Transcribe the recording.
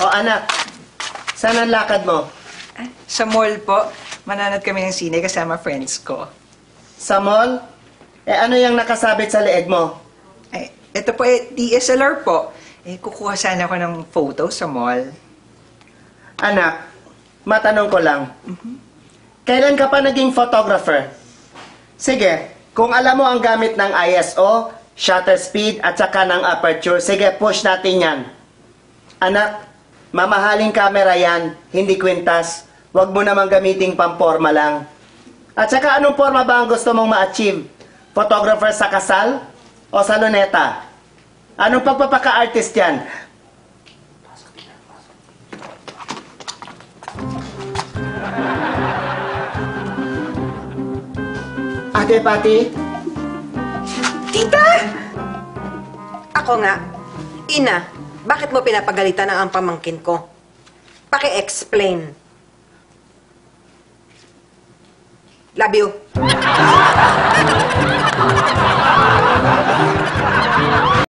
O anak, saan ang lakad mo? Sa mall po, mananood kami ng sine kasama friends ko. Sa mall? Eh ano yung nakasabit sa leeg mo? Ay, ito po eh, DSLR po. Eh, kukuha sana ako ng photo sa mall. Anak, matanong ko lang. Kailan ka pa naging photographer? Sige, kung alam mo ang gamit ng ISO, shutter speed, at saka ng aperture, sige, push natin yan. Anak, mamahaling camera yan, hindi kwintas. Huwag mo namang gamiting pamporma lang. At saka anong forma ba ang gusto mong ma-achieve? Photographer sa kasal? O sa luneta? Anong pagpapaka-artist yan? Ate Pati? Tita! Ako nga. Ina, bakit mo pinapagalitan ang pamangkin ko? Paki-explain. Love you.